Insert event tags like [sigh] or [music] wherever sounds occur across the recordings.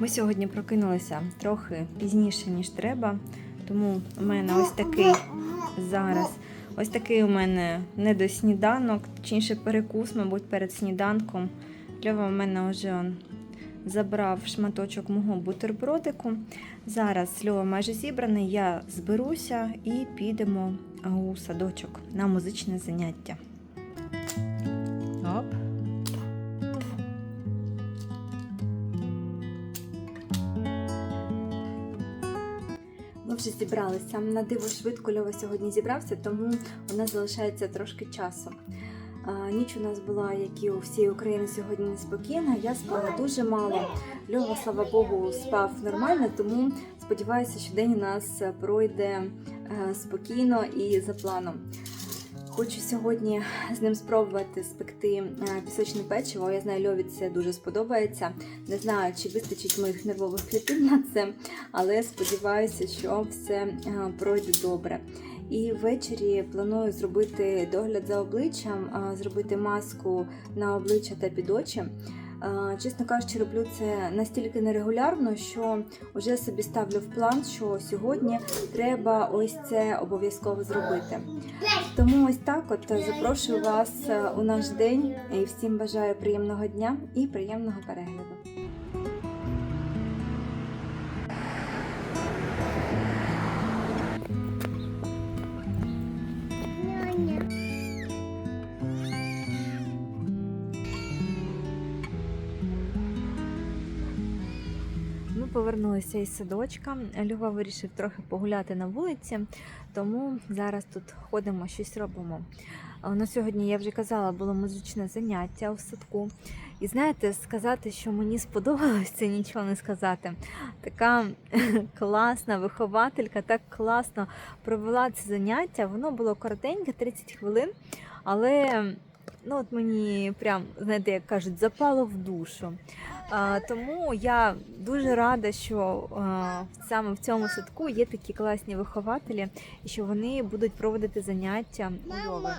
Ми сьогодні прокинулися трохи пізніше, ніж треба, тому у мене ось такий зараз. Ось такий у мене недосніданок, точніше перекус, мабуть, перед сніданком. Льова у мене вже забрав шматочок мого бутербродику. Зараз Льова майже зібраний, я зберуся і підемо у садочок на музичне заняття. Вже зібралися. На диво швидко Льова сьогодні зібрався, тому у нас залишається трошки часу. Ніч у нас була, як і у всій України, сьогодні неспокійна. Я спала дуже мало. Льова, слава Богу, спав нормально, тому сподіваюся, що день у нас пройде е, спокійно і за планом. Хочу сьогодні з ним спробувати спекти е, пісочне печиво. Я знаю, Льові це дуже сподобається. Не знаю, чи вистачить моїх нервових клітин на це, але сподіваюся, що все е, пройде добре. І ввечері планую зробити догляд за обличчям, зробити маску на обличчя та під очі. А, Чесно кажучи, роблю це настільки нерегулярно, що вже собі ставлю в план, що сьогодні треба ось це обов'язково зробити. Тому ось так от запрошую вас е, у наш день і всім бажаю приємного дня і приємного перегляду. Повернулися із садочка. Льова вирішив трохи погуляти на вулиці, тому зараз тут ходимо, щось робимо. На сьогодні я вже казала, було музичне заняття у садку. І знаєте, сказати, що мені сподобалось, це [laughs] нічого не сказати. Така [laughs] класна вихователька, так класно провела це заняття. Воно було коротеньке, 30 хвилин, але ну, от мені прям, знаєте, як кажуть, запало в душу. А, тому я дуже рада, що а, саме в цьому садку є такі класні вихователі, і що вони будуть проводити заняття у Льови.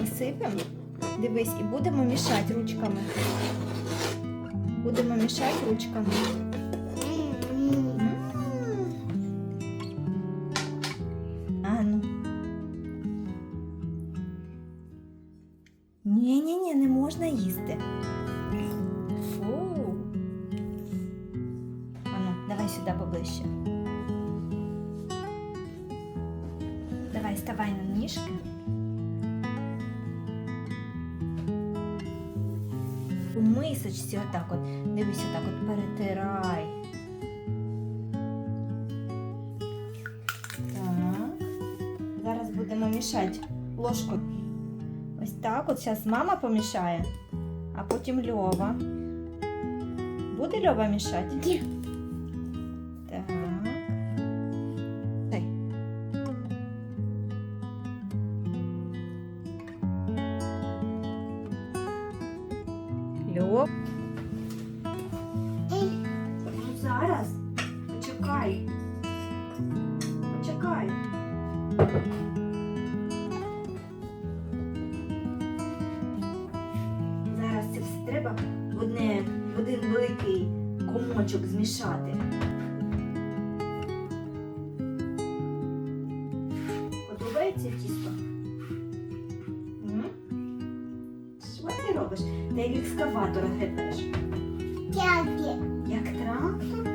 Насипемо. Дивись, і будемо мішати ручками. Будемо мішати ручками. А ну. Ні-ні-ні, не можна їсти. Фу. Ану, давай сюди поближче. Давай, ставай на ніжки. Мисочці отак от. Дивись, отак от перетирай. Так. Зараз будемо мішати ложкою. Ось так от зараз мама помішає, а потім Льова. Буде Льова мішати? Ні. Зараз це все треба в, одне, в один великий комочок змішати. Подобається тісто? Що ти робиш? Ти як екскаватор гребеш. Як трактор?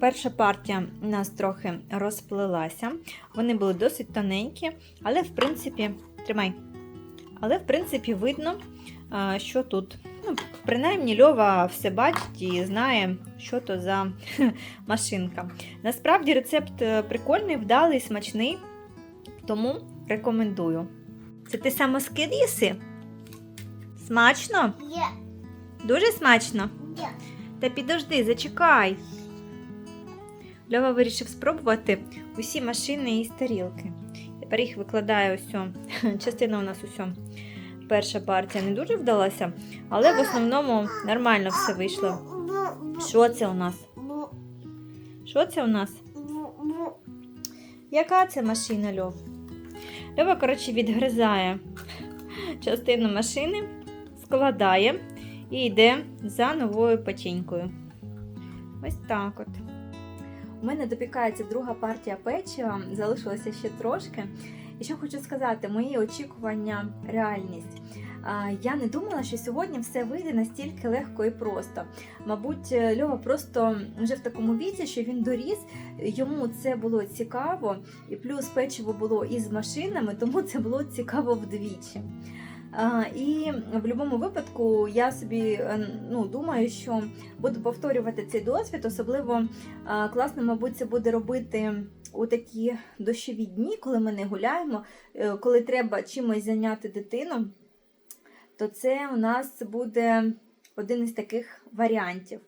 Перша партія у нас трохи розплилася. Вони були досить тоненькі, але в принципі, тримай. Але в принципі видно, що тут. Ну, принаймні Льова все бачить і знає, що то за [laughs] машинка. Насправді рецепт е, прикольний, вдалий, смачний, тому рекомендую. Це ти самоскид їси? Смачно? Є. Дуже смачно? Є. Та підожди, зачекай. Льова вирішив спробувати усі машини із тарілки. Тепер їх викладає усьо. [laughs] Частина у нас усьо. Перша партія не дуже вдалася, але в основному нормально все вийшло. Що це у нас? Що це у нас? Яка це машина, Льов? Льова, коротше, відгризає [laughs] частину машини, складає і йде за новою печенькою. Ось так от. У мене допікається друга партія печива, залишилося ще трошки. І що хочу сказати, мої очікування реальність. Я не думала, що сьогодні все вийде настільки легко і просто. Мабуть, Льова просто вже в такому віці, що він доріс, йому це було цікаво, і плюс печиво було із машинами, тому це було цікаво вдвічі. І в будь-якому випадку я собі е, ну, думаю, що буду повторювати цей досвід, особливо Класно, мабуть, це буде робити у такі дощові дні, коли ми не гуляємо, е, коли треба чимось зайняти дитину, то це у нас буде один із таких варіантів.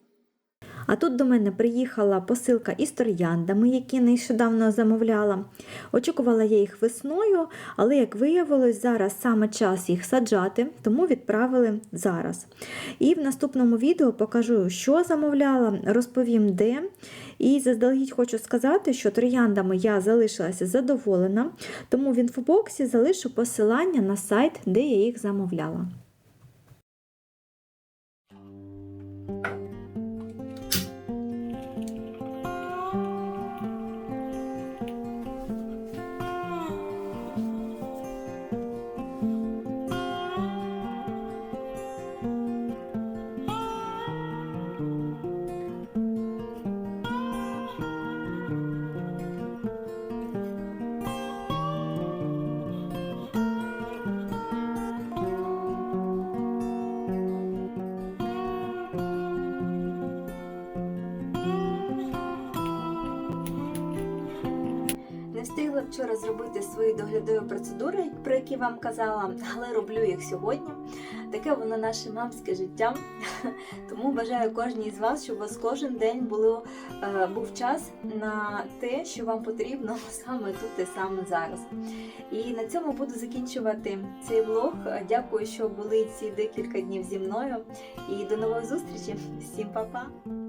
А тут до мене приїхала посилка із трояндами, які нещодавно замовляла. Очікувала я їх весною, але, як виявилось, зараз саме час їх саджати, тому відправили зараз. І в наступному відео покажу, що замовляла, розповім де. І заздалегідь хочу сказати, що трояндами я залишилася задоволена, тому в інфобоксі залишу посилання на сайт, де я їх замовляла. Вчора зробити свої доглядові процедури, про які вам казала, але роблю їх сьогодні. Таке воно наше мамське життя. [laughs] Тому бажаю кожній з вас, щоб у вас кожен день було, е, був час на те, що вам потрібно [laughs] саме тут і саме зараз. І на цьому буду закінчувати цей влог. Дякую, що були ці декілька днів зі мною. І до нової зустрічі. Всім па-па!